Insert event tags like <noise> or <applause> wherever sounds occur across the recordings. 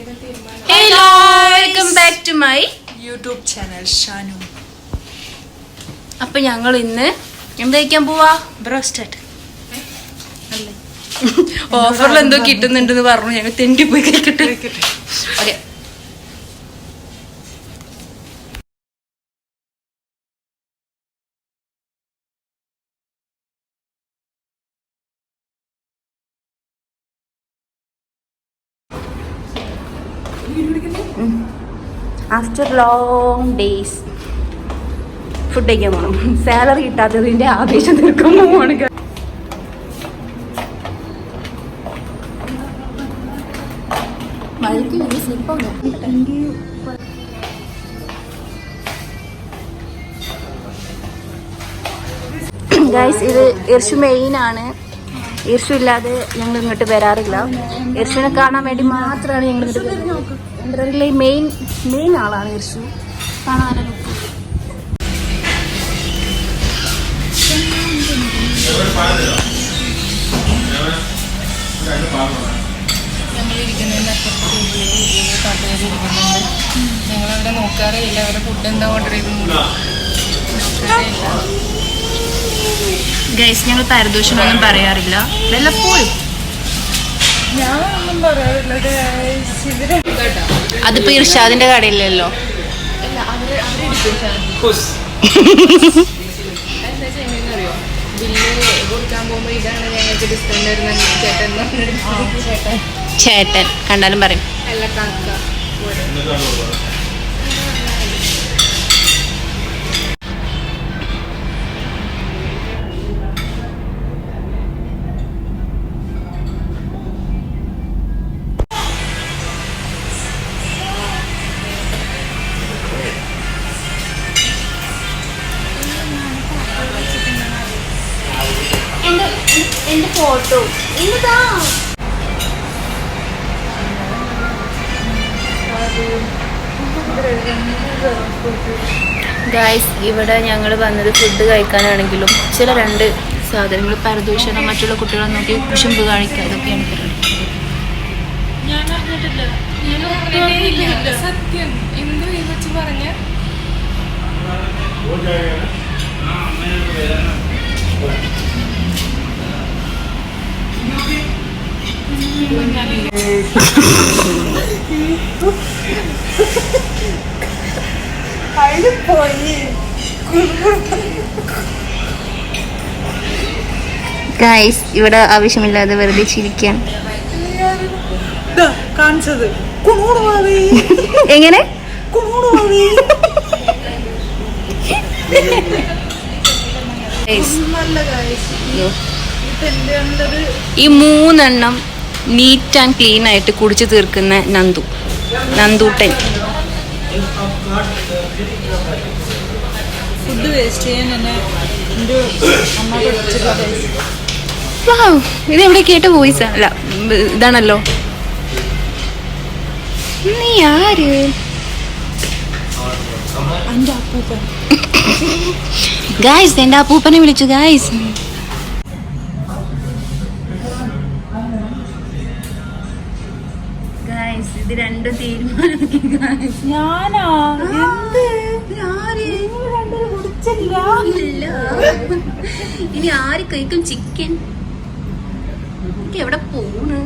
Hello welcome back to my YouTube channel Shanu അപ്പൊ ഞങ്ങൾ ഇന്ന് എന്ത് കഴിക്കാൻ പോവാ? ബ്രോസ്റ്റഡ് ഓഫറിൽ എന്തോ കിട്ടുന്നുണ്ടെന്ന് പറഞ്ഞു. ഞങ്ങൾ തെണ്ടി പോയി കഴിക്കട്ടെ. Okay. After long days food കഴിക്കാൻ പോകണം സാലറി കിട്ടാത്തതിന്റെ ആവേശം തീർക്കുമ്പോൾ പോകണം ഗൈസ് ഇത് ഇർഷു മെയിൻ ഇല്ലാതെ ഞങ്ങൾ ഇങ്ങോട്ട് വരാറില്ല. ഈർഷുവിനെ കാണാൻ വേണ്ടി മാത്രമാണ് ഞങ്ങൾ ഇങ്ങോട്ട് മെയിൻ മെയിൻ ആളാണ് ഈർഷു കാണാനും ഞങ്ങളവിടെ നോക്കാറില്ല അവരുടെ ഫുഡ് എന്താ ഓർഡർ ചെയ്തു ഗൈസ് ഞങ്ങൾ പരദൂഷണമൊന്നും പറയാറില്ല. വല്ലപ്പോഴും. അതിപ്പോ ഇർഷാദിന്റെ കടയില്ലല്ലോ ചേട്ടൻ കണ്ടാലും ബില്ല് എന്റെ ഫോട്ടോ ഇന്നതാ ഗായ്സ് ഇവിടെ ഞങ്ങൾ വന്നത് ഫുഡ് കഴിക്കാനാണെങ്കിലും ചില രണ്ട് സാധനങ്ങൾ പരദൂഷണം മറ്റുള്ള കുട്ടികളെ നോക്കി കുശുമ്പ് കാണിക്കുക. അതൊക്കെയാണ് പറയുന്നത് സത്യം. എന്തോ ഈ വെച്ച് പറഞ്ഞ? അതിൽ പോയി ഗായ്സ് ഇവിടെ ആവശ്യമില്ലാതെ വെറുതെ ചിരിക്കാൻ കാണിച്ചത്. എങ്ങനെ? നല്ല guys. ഈ മൂന്നെണ്ണം നീറ്റ് ആൻഡ് ക്ലീൻ ആയിട്ട് കുടിച്ചു തീർക്കുന്ന നന്ദു. നന്ദൂട്ടൻ. ഫുഡ് വേസ്റ്റ് ചെയ്യാൻ എന്നെ എന്റെ അമ്മ പഠിച്ചിട്ടുള്ള ഇത് എവിടെ കേട്ട വോയിസ് അല്ല ഇതാണല്ലോ. നീ ആര്? ഗായ്സ് എന്റെ അപ്പൂപ്പനെ വിളിച്ചു ഗായ്സ് ഞാനാ? എന്ത്? ഇനി ആര് കഴിക്കും? ചിക്കൻ എനിക്ക് എവിടെ പോണ്?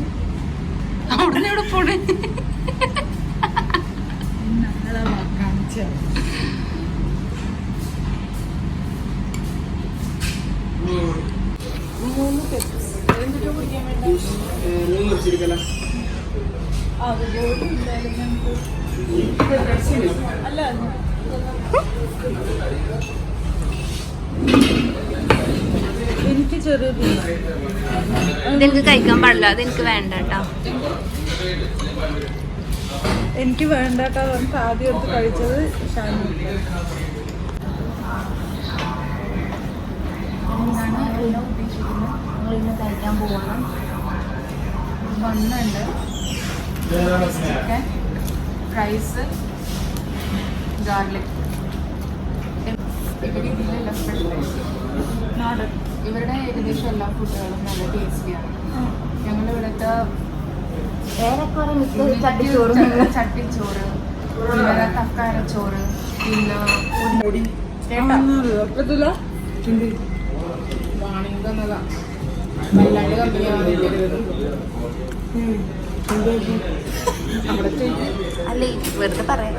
അവിടെ എവിടെ പോണ്? കുടിക്കാൻ വേണ്ടി മൂന്ന് ഞങ്ങൾക്ക്. അല്ല എനിക്ക് ഇതെനിക്ക് കഴിക്കാൻ പാടില്ല. അതെനിക്ക് വേണ്ട കേട്ടോ. എനിക്ക് വേണ്ട കേട്ടോ. പറഞ്ഞിട്ട് ആദ്യം എടുത്ത് കഴിച്ചത് ഉദ്ദേശിക്കുന്നത്? നിങ്ങൾ ഇന്ന് കഴിക്കാൻ പോവണം. ബണ്ണുണ്ട് ചിക്കൻ റൈസ് ഗാർലിക് നാടൻ ഇവരുടെ ഏകദേശം എല്ലാ ഫുഡുകളും നല്ല ടേസ്റ്റിയാണ് ഞങ്ങളിവിടുത്തെ ചട്ടിച്ചോറ് പിന്നെ തക്കാരച്ചോറ് പിന്നെ വാണിംഗ് എന്നതാ ചെയ്യും അല്ലേ വെറുതെ പറയാം.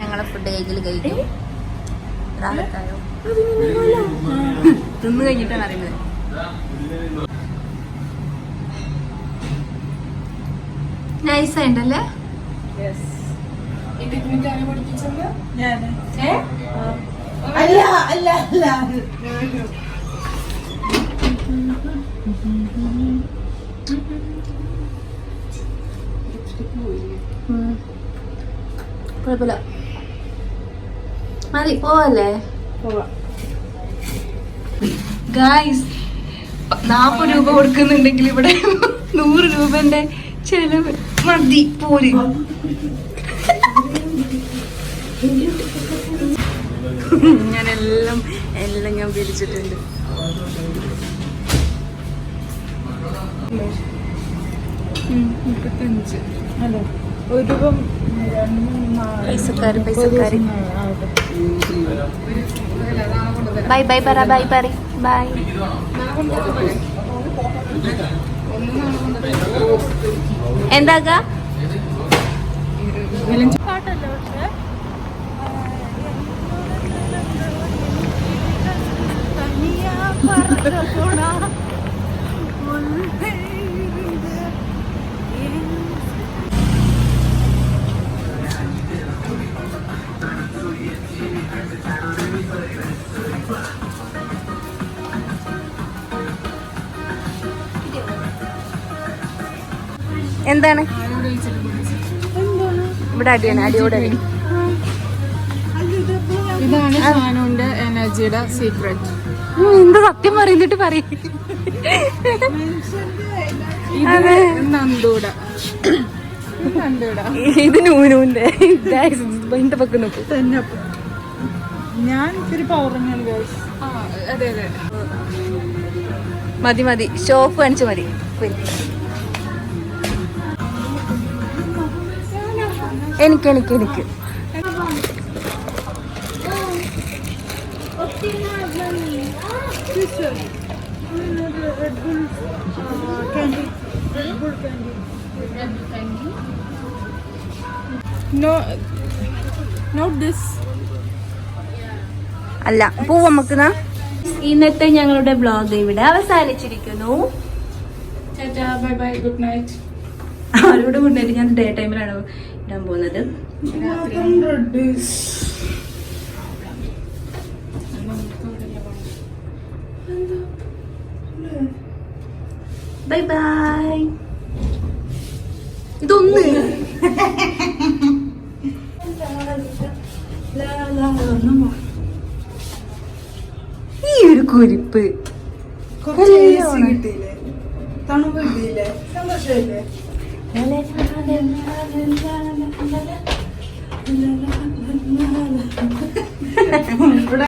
ഞങ്ങളെ ഫുഡ് കഴിക്കൽ കഴിക്കും. തിന്നു കഴിഞ്ഞിട്ടാണ് അറിയുന്നത്. നൈസ് ആയിട്ടല്ലേ? അല്ല അല്ല അല്ല. കുഴപ്പമില്ല. മതി പോവല്ലേ? പോവാം. ഗായ്സ് നാപ്പത് രൂപ കൊടുക്കുന്നുണ്ടെങ്കിൽ ഇവിടെ നൂറ് രൂപന്റെ ചെലവ് മതി പോര്. ഞാൻ എല്ലാം എല്ലാം ഞാൻ പിരിച്ചിട്ടുണ്ട്. മുപ്പത്തഞ്ച്. അല്ല? ഒരു രൂപം പൈസക്കാര് പൈസക്കാര്. ബൈ ബൈ പറ ബൈ പറ ബൈ. എന്താക്കാ പറക്കണ എന്താണ്? ഇവിടെ അടിയാണ് അടിയോടെ അടി. ഇതാണ് ഷാനുവിന്റെ എനർജിയുടെ സീക്രട്ട് എന്ത് സത്യം പറയുന്നിട്ട് പറയും. നന്ദൂട. ഇത് നൂനൂന്റെ ഞാൻ മതി മതി. ഷോപ്പ് കാണിച്ചു മതി. എനിക്ക് എനിക്ക് എനിക്ക്. This one. Another Red Bull uh, candy. Red Bull candy. No not this അല്ല പൂ നമുക്ക് ഇന്നത്തെ ഞങ്ങളുടെ ബ്ലോഗ് ഇവിടെ അവസാനിച്ചിരിക്കുന്നു ബൈ ബൈ ഗുഡ് നൈറ്റ് അവരോട് കൊണ്ടുപോയിട്ട് ഞാൻ ഡേ ടൈമിലാണ് ഇടാൻ പോകുന്നത് ബൈ ബൈ ഇതൊന്ന്. ഈ ഒരു കുരിപ്പ്. തണുപ്പ് കിട്ടിയില്ലേ? സന്തോഷമില്ലേ <laughs> ഇവിടെ